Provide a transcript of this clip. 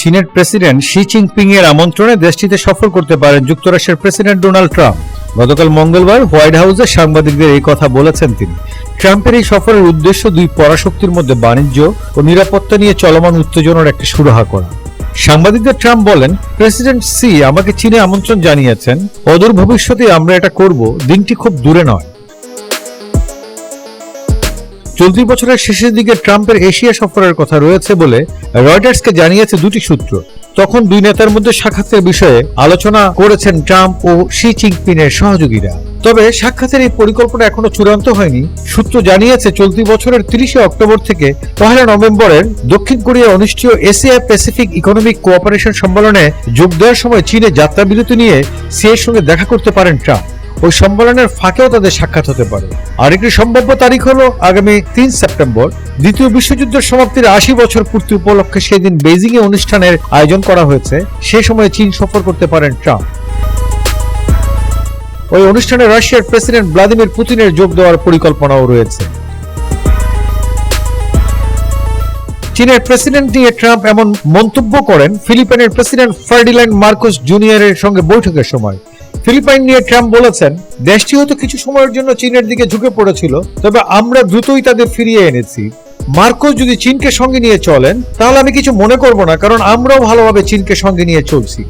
চীনের president Xi Jinping এর আমন্ত্রণে দেশটিতে সফর করতে পারেন যুক্তরাষ্ট্রের প্রেসিডেন্ট ডোনাল্ড ট্রাম্প। গতকাল মঙ্গলবার হোয়াইট হাউসে সাংবাদিকদের এই কথা বলেছেন তিনি। ট্রাম্পের এই সফরের উদ্দেশ্য দুই পরাশক্তির মধ্যে বাণিজ্য ও নিরাপত্তা নিয়ে চলমান উত্তেজনার একটা সুরাহা করা। সাংবাদিকদের ট্রাম্প বলেন, প্রেসিডেন্ট সি আমাকে চীনে আমন্ত্রণ জানিয়েছেন, অদূর ভবিষ্যতে আমরা এটা করব, দিনটি খুব দূরে নয়। চলতি বছরের শেষের দিকে ট্রাম্পের এশিয়া সফরের কথা রয়েছে বলে রয়টার্সকে জানিয়েছে দুটি সূত্র। তখন দুই নেতার মধ্যে সাক্ষাতের বিষয়ে আলোচনা করেছেন ট্রাম্প ও শি জিনপিংয়ের সহযোগীরা। তবে সাক্ষাতের এই পরিকল্পনা এখনও চূড়ান্ত হয়নি। সূত্র জানিয়েছে, চলতি বছরের তিরিশে অক্টোবর থেকে পহেলা নভেম্বরের দক্ষিণ কোরিয়া অনুষ্ঠিত এশিয়া প্যাসিফিক ইকোনমিক কোঅপারেশন সম্মেলনে যোগ দেওয়ার সময় চীনে যাত্রা বিরতি নিয়ে সি এর সঙ্গে দেখা করতে পারেন ট্রাম্প। ওই সম্মেলনের ফাঁকেও তাদের সাক্ষাৎ হতে পারে। আরেকটি সম্ভাব্য তারিখ হলো আগামী তিন সেপ্টেম্বর। দ্বিতীয় বিশ্বযুদ্ধের সমাপ্তির আশি বছর পূর্তি উপলক্ষে সেদিন বেজিং এ অনুষ্ঠানের আয়োজন করা হয়েছে। সে সময় চীন সফর করতে পারেন ট্রাম্প। ওই অনুষ্ঠানে রাশিয়ার প্রেসিডেন্ট ভ্লাদিমির পুতিনের যোগ দেওয়ার পরিকল্পনাও রয়েছে। চীনের প্রেসিডেন্ট নিয়ে ট্রাম্প এমন মন্তব্য করেন ফিলিপাইনের প্রেসিডেন্ট ফার্ডিল্যান্ড মার্কোস জুনিয়রের সঙ্গে বৈঠকের সময়। ফিলিপাইন নিয়ে ট্রাম্প বলেছেন, দেশটি হয়তো কিছু সময়ের জন্য চীনের দিকে ঝুঁকে পড়েছিল, তবে আমরা দ্রুতই তাদের ফিরিয়ে এনেছি। মার্কোস যদি চীনকে সঙ্গে নিয়ে চলেন, তাহলে আমি কিছু মনে করব না, কারণ আমরাও ভালোভাবে চীনকে সঙ্গে নিয়ে চলছি।